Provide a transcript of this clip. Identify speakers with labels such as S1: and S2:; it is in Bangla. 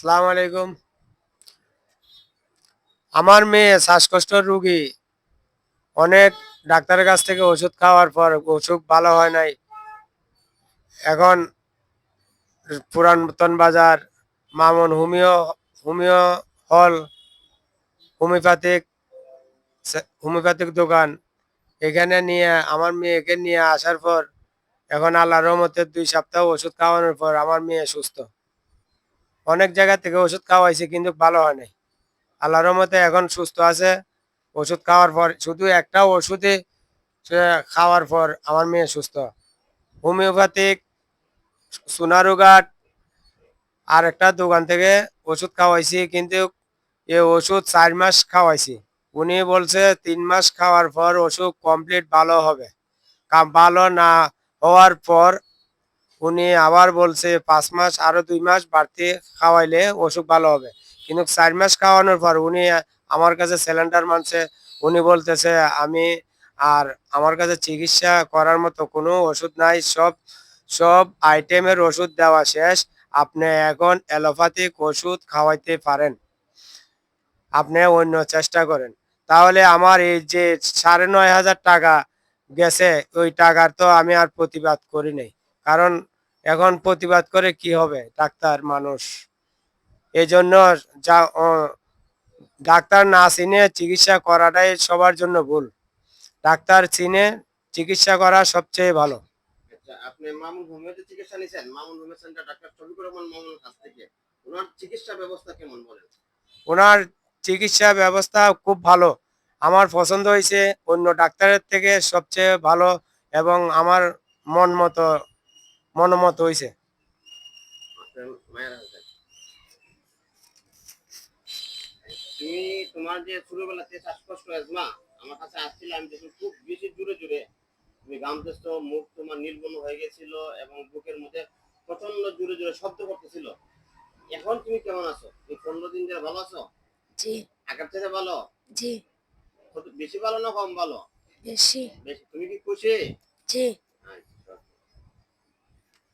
S1: আসসালামু আলাইকুম। আমার মেয়ে শ্বাসকষ্ট রুগী। অনেক ডাক্তারের কাছ থেকে ওষুধ খাওয়ার পর ওষুধ ভালো হয় নাই। এখন পুরাতন বাজার, Mamun homeo homeo hall, homeopathic homeopathic দোকান। এখানে নিয়ে, আমার মেয়েকে নিয়ে আসার পর, এখন আল্লাহর রহমতের দুই সপ্তাহ ওষুধ খাওয়ানোর পর আমার মেয়ে সুস্থ। অনেক জায়গা থেকে ওষুধ খাওয়াইছে, কিন্তু ভালো হয় নাই। আল্লাহর রহমতে এখন সুস্থ আছে। ওষুধ খাওয়ার পর, শুধু একটা ওষুধে খাওয়ার পর আমার মেয়ে সুস্থ। হোমিওপ্যাথিক, সোনারুঘাট আর একটা দোকান থেকে ওষুধ খাওয়াইছি, কিন্তু এ ওষুধ চার মাস খাওয়াইছি। উনি বলছে, তিন মাস খাওয়ার পর ওষুধ কমপ্লিট ভালো হবে। ভালো না হওয়ার পর উনি আবার বলছে, পাঁচ মাস আরও দুই মাস বাড়তি খাওয়াইলে অসুখ ভালো হবে। কিন্তু চার মাস খাওয়ানোর পর উনি আমার কাছে সিলিন্ডার মানছে। উনি বলতেছে, আমি আর আমার কাছে চিকিৎসা করার মতো কোনো ওষুধ নাই, সব সব আইটেমের ওষুধ দেওয়া শেষ। আপনি এখন অ্যালোপ্যাথিক ওষুধ খাওয়াইতে পারেন। আপনি অন্য চেষ্টা করেন। তাহলে আমার এই যে সাড়ে নয় হাজার টাকা গেছে, ওই টাকার তো আমি আর প্রতিবাদ করি নাই। কারণ এখন প্রতিবাদ করে কি হবে? ডাক্তার মানুষ। এই জন্য যা ডাক্তার না চিনে চিকিৎসা করাটাই সবার জন্য ভুল। ডাক্তার চিনে চিকিৎসা করা সবচেয়ে ভালো।
S2: আচ্ছা আপনি মামুন হোমিওতে চিকিৎসা নিয়েছেন মামুন হোমিও সেন্টার ডাক্তার শফিকুর রহমান মামুনের কাছ থেকে। ওনার চিকিৎসা ব্যবস্থা কেমন বলেন?
S1: ওনার চিকিৎসা ব্যবস্থা খুব ভালো। আমার পছন্দ হয়েছে অন্য ডাক্তারের থেকে সবচেয়ে ভালো এবং আমার মন মতো মনোমত হয়েছে
S2: তুমি তোমার যে ছোটবেলাতে শ্বাসকষ্ট অ্যাজমা আমার কাছে আসছিল আমি দেখি খুব বেশি জোরে জোরে তুমি গামতেছ মুখ তোমার নীলবর্ণ হয়ে গেছিল এবং বুকের মধ্যে প্রচণ্ড জোরে জোরে শব্দ করতেছিল। এখন তুমি কেমন আছো? তুমি পনেরো দিন ধরে ভালো আছো?
S3: জি।
S2: আগের থেকে ভালো?
S3: জি।
S2: বেশি ভালো না কম ভালো?
S3: বেশি।
S2: বেশি। তুমি কি খুশি?
S3: জি।